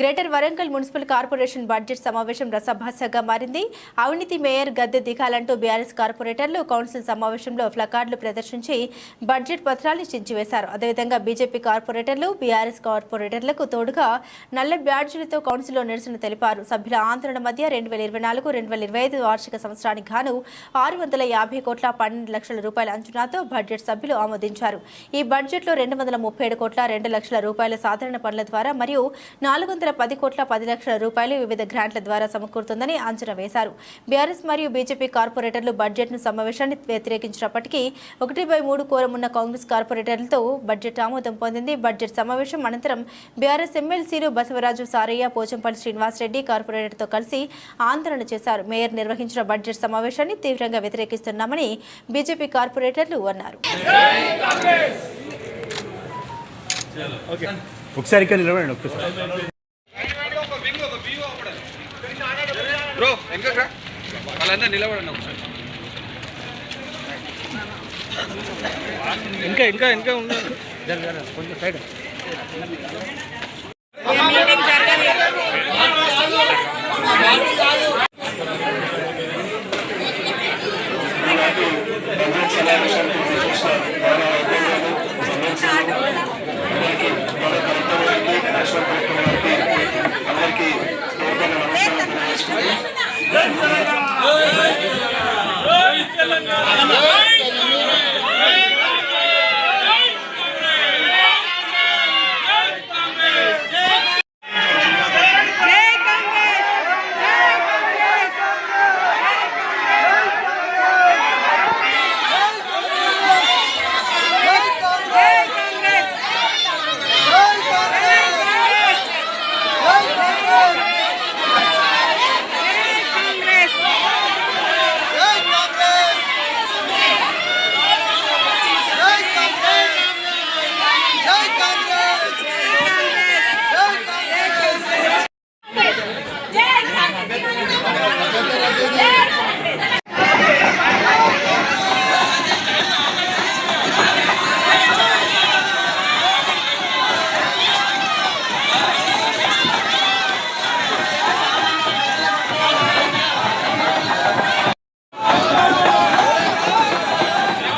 Greater Warangal municipal corporation budget సమావేశం రసభాసగా మారింది. అవినీతి మేయర్ గద్దె దిగాలంటూ బీఆర్ఎస్ కార్పొరేటర్లు కౌన్సిల్ సమావేశంలో ప్లకార్డులు ప్రదర్శించి బడ్జెట్ పత్రాలు చించివేశారు. అదేవిధంగా బీజేపీ కార్పొరేటర్లు బీఆర్ఎస్ కార్పొరేటర్లకు తోడుగా నల్ల బ్యాడ్జీలతో కౌన్సిల్లో నిరసన తెలిపారు. సభ్యుల ఆందోళన మధ్య రెండు వేల ఇరవై నాలుగు రెండు వేల ఇరవై ఐదు వార్షిక సంవత్సరానికి గాను ఆరు వందల యాభై కోట్ల పన్నెండు లక్షల రూపాయల అంచనాతో బడ్జెట్ సభ్యులు ఆమోదించారు. ఈ బడ్జెట్లో రెండు వందల ముప్పై ఏడు కోట్ల రెండు లక్షల రూపాయల సాధారణ పనుల ద్వారా మరియు నాలుగు వందల పది కోట్ల పది లక్షల రూపాయలు వివిధ గ్రాంట్ల ద్వారా సమకూరుతుందని అంచనా వేశారు. బీఆర్ఎస్ మరియు బీజేపీ కార్పొరేటర్లు బడ్జెట్ను సమావేశాన్ని వ్యతిరేకించినప్పటికీ ఒకటి బై మూడు కోరమున్న కాంగ్రెస్ కార్పొరేటర్లతో బడ్జెట్ ఆమోదం పొందింది. బడ్జెట్ సమావేశం అనంతరం బీఆర్ఎస్ ఎమ్మెల్సీలు బసవరాజు సారయ్య పోచంపల్లి శ్రీనివాసరెడ్డి కార్పొరేటర్తో కలిసి ఆందోళన చేశారు. మేయర్ నిర్వహించిన బడ్జెట్ సమావేశాన్ని తీవ్రంగా వ్యతిరేకిస్తున్నామని బీజేపీ కార్పొరేటర్లు అన్నారు. ఒకసారి ఇక్కడ నిలబడండి ఒక్కసారి. బ్రో వెనకరా వాళ్ళందరూ నిలబడండి ఒకసారి. ఇంకా ఇంకా ఇంకా ఉన్నారు కొంచెం సైడ్. Let's!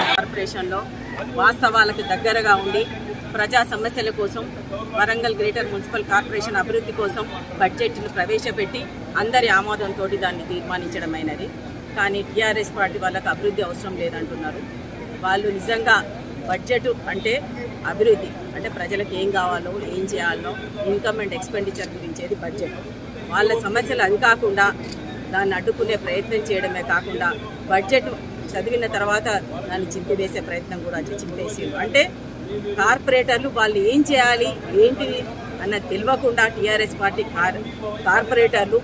కార్పొరేషన్లో వాస్తవాలకు దగ్గరగా ఉండి ప్రజా సమస్యల కోసం వరంగల్ గ్రేటర్ మున్సిపల్ కార్పొరేషన్ అభివృద్ధి కోసం బడ్జెట్ను ప్రవేశపెట్టి అందరి ఆమోదంతో దాన్ని తీర్మానించడమైనది. కానీ టీఆర్ఎస్ పార్టీ వాళ్ళకి అభివృద్ధి అవసరం లేదంటున్నారు. వాళ్ళు నిజంగా బడ్జెట్ అంటే అభివృద్ధి అంటే ప్రజలకు ఏం కావాలో ఏం చేయాలో ఇన్కమ్ అండ్ ఎక్స్పెండిచర్ గురించేది బడ్జెట్. వాళ్ళ సమస్యలు అది కాకుండా దాన్ని అడ్డుకునే ప్రయత్నం చేయడమే కాకుండా బడ్జెట్ చదివిన తర్వాత దాన్ని చింపివేసే ప్రయత్నం కూడా చింపేసి అంటే కార్పొరేటర్లు వాళ్ళు ఏం చేయాలి ఏంటిది అన్నది తెలియకుండా టీఆర్ఎస్ పార్టీ కార్ కార్పొరేటర్లు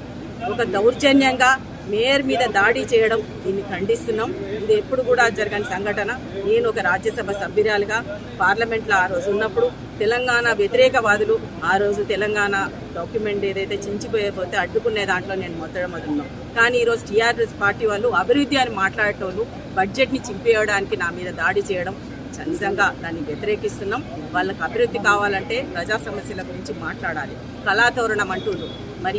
ఒక దౌర్జన్యంగా మేయర్ మీద దాడి చేయడం దీన్ని ఖండిస్తున్నాం. ఇది ఎప్పుడు కూడా జరగని సంఘటన. నేను ఒక రాజ్యసభ సభ్యురాలుగా పార్లమెంట్లో ఆ రోజు ఉన్నప్పుడు తెలంగాణ వ్యతిరేకవాదులు ఆ రోజు తెలంగాణ డాక్యుమెంట్ ఏదైతే చించిపోయకపోతే అడ్డుకునే దాంట్లో నేను మొదటమొదలున్నాం కానీ ఈరోజు టీఆర్ఎస్ పార్టీ వాళ్ళు అభివృద్ధి అని మాట్లాడేటోళ్ళు బడ్జెట్ని చింపేయడానికి నా మీద దాడి చేయడం నిజంగా దాన్ని వ్యతిరేకిస్తున్నాం. వాళ్ళకి అభివృద్ధి కావాలంటే ప్రజా సమస్యల గురించి మాట్లాడాలి. కళాతోరణం అంటుండ్రు. మరి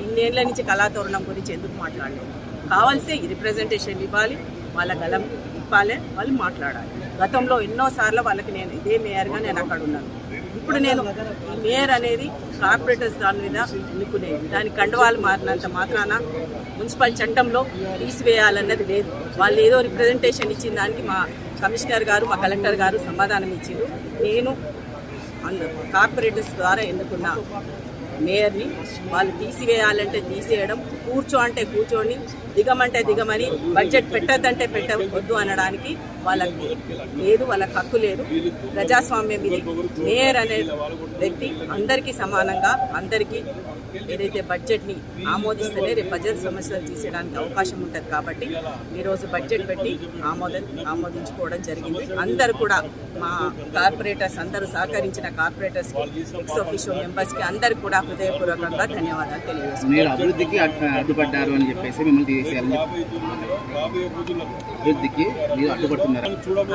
ఇన్నేళ్ళ నుంచి కళాతోరణం గురించి ఎందుకు మాట్లాడలేదు? కావాల్సే రిప్రజెంటేషన్ ఇవ్వాలి. వాళ్ళ గలం ఇవ్వాలి వాళ్ళు మాట్లాడాలి. గతంలో ఎన్నోసార్లు వాళ్ళకి నేను ఇదే మేయర్గా నేను అక్కడ ఉన్నాను. ఇప్పుడు నేను ఈ మేయర్ అనేది కార్పొరేటర్స్ దాని మీద ఎన్నుకునేది. దాని కండవాలు మారినంత మాత్రాన మున్సిపల్ చట్టంలో తీసివేయాలన్నది లేదు. వాళ్ళు ఏదో రిప్రజెంటేషన్ ఇచ్చిన దానికి మా కమిషనర్ గారు మా కలెక్టర్ గారు సమాధానం ఇచ్చారు. నేను కార్పొరేటర్స్ ద్వారా ఎన్నుకున్న మేయర్ని వాళ్ళు తీసివేయాలంటే తీసేయడం కూర్చో అంటే కూర్చోని దిగమంటే దిగమని బడ్జెట్ పెట్టద్దంటే పెట్టవద్దు అనడానికి వాళ్ళకి లేదు వాళ్ళకి హక్కు లేదు. ప్రజాస్వామ్యం ఇది. మేయర్ అనే వ్యక్తి అందరికీ సమానంగా అందరికీ ఏదైతే బడ్జెట్ని ఆమోదిస్తేనే రేపు ప్రజల సమస్యలు తీసేయడానికి అవకాశం ఉంటుంది కాబట్టి ఈరోజు బడ్జెట్ పెట్టి ఆమోద ఆమోదించుకోవడం జరిగింది. అందరు కూడా మా కార్పొరేటర్స్ అందరూ సహకరించిన కార్పొరేటర్స్ ఎక్స్ ఆఫీషియల్ మెంబర్స్కి అందరికి కూడా హృదయపూర్వకంగా ధన్యవాదాలు తెలియజేస్తున్నాను. మీరు అభివృద్ధికి అడ్డు- అడ్డుపడ్డారు అని చెప్పేసి మిమ్మల్ని అభివృద్ధికి మీరు అడ్డుపడుతున్నారు.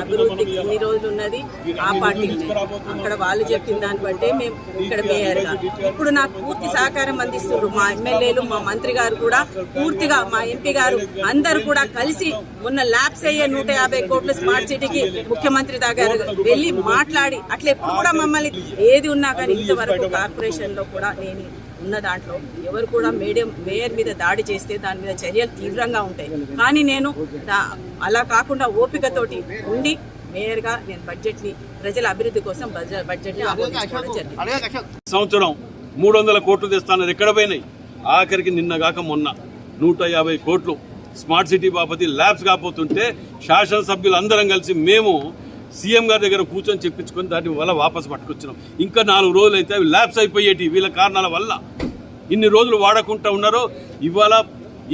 అభివృద్ధికి ఎన్ని రోజులు ఉన్నది ఆ పార్టీ అక్కడ వాళ్ళు చెప్పిన దాన్ని బట్టే మేము ఇక్కడ మేయర్ ఇప్పుడు నాకు పూర్తి సహకారం అందిస్తున్నారు మా ఎమ్మెల్యేలు మా మంత్రి గారు కూడా. పూర్తిగా మా ఎంపీ గారు అందరు కూడా కలిసి మొన్న ల్యాబ్స్ అయ్యే నూట యాభై కోట్ల స్మార్ట్ సిటీకి ముఖ్యమంత్రి దగ్గర వెళ్ళి మాట్లాడి అట్లా ఎప్పుడు కూడా మమ్మల్ని ఏది ఉన్నా కానీ ఇంతవరకు కార్పొరేషన్లో కూడా నేను ఉన్న దాంట్లో ఎవరు కూడా మేడియం మేయర్ మీద దాడి చేస్తే దాని మీద చర్యలు తీవ్రంగా ఉంటాయి. కానీ నేను అలా కాకుండా ఓపికతోటి ఉండి మేయర్గా నేను బడ్జెట్ని ప్రజల అభివృద్ధి కోసం బడ్జెట్ బడ్జెట్ని ఆమోదించుకోవడం జరిగింది. సంవత్సరం మూడు వందల కోట్లు తెస్తానని ఎక్కడ పోయినాయి? ఆఖరికి నిన్న కాక మొన్న. నూట యాభై కోట్లు. స్మార్ట్ సిటీ బాపతి ల్యాబ్స్ కాకపోతుంటే శాసనసభ్యులు అందరం కలిసి మేము సీఎం గారి దగ్గర కూర్చొని చెప్పించుకొని దాని వల్ల వాపస్ పట్టుకొచ్చినాం. ఇంకా నాలుగు రోజులు అయితే అవి ల్యాబ్స్ అయిపోయేటి వీళ్ళ కారణాల వల్ల. ఇన్ని రోజులు వాడకుండా ఉన్నారో ఇవాళ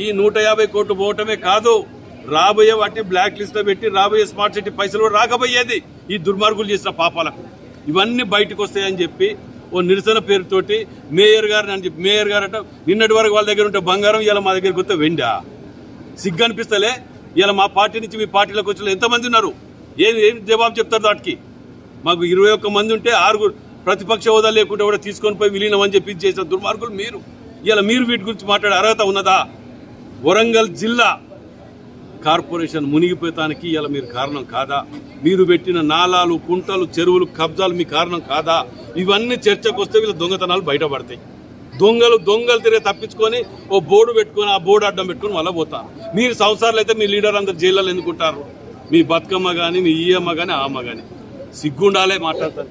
ఈ నూట యాభై కోట్లు పోవటమే కాదు. రాబోయే వాటిని బ్లాక్ లిస్ట్లో పెట్టి రాబోయే స్మార్ట్ సిటీ పైసలు కూడా రాకపోయేది ఈ దుర్మార్గులు చేసిన పాపాలకు. ఇవన్నీ బయటకు వస్తాయని చెప్పి ఓ నిరసన పేరుతోటి మేయర్ గారు అని చెప్పి మేయర్ గారు అంట నిన్నటి వరకు వాళ్ళ దగ్గర ఉంటే బంగారం ఇలా మా దగ్గరికి వస్తే వెండా. సిగ్గు అనిపిస్తలే? ఇలా మా పార్టీ నుంచి మీ పార్టీలోకి వచ్చిన ఎంతమంది ఉన్నారు? ఏం ఏం జవాబు చెప్తారు దాటికి? మాకు ఇరవై ఒక్క మంది ఉంటే ఆరుగురు ప్రతిపక్ష హోదా లేకుండా కూడా తీసుకొని పోయి విలీనం అని చెప్పి చేసిన దుర్మార్గులు మీరు. ఇలా మీరు వీటి గురించి మాట్లాడే అర్హత ఉన్నదా? వరంగల్ జిల్లా కార్పొరేషన్ మునిగిపోతానికి ఇలా మీరు కారణం కాదా? మీరు పెట్టిన నాలాలు కుంటలు చెరువులు కబ్జాలు మీ కారణం కాదా? ఇవన్నీ చర్చకు వస్తే వీళ్ళ దొంగతనాలు బయటపడతాయి. దొంగలు దొంగలు తిరిగి తప్పించుకొని ఓ బోర్డు పెట్టుకొని ఆ బోర్డు అడ్డం పెట్టుకొని మళ్ళీ పోతారు మీరు సంవత్సరాలు అయితే మీ లీడర్ అందరు జైల్లో ఎందుకుంటారు మీ బతుకమ్మ కానీ మీ ఈయమ్మ కానీ ఆ అమ్మ కానీ సిగ్గుండాలే మాట్లాడతారు.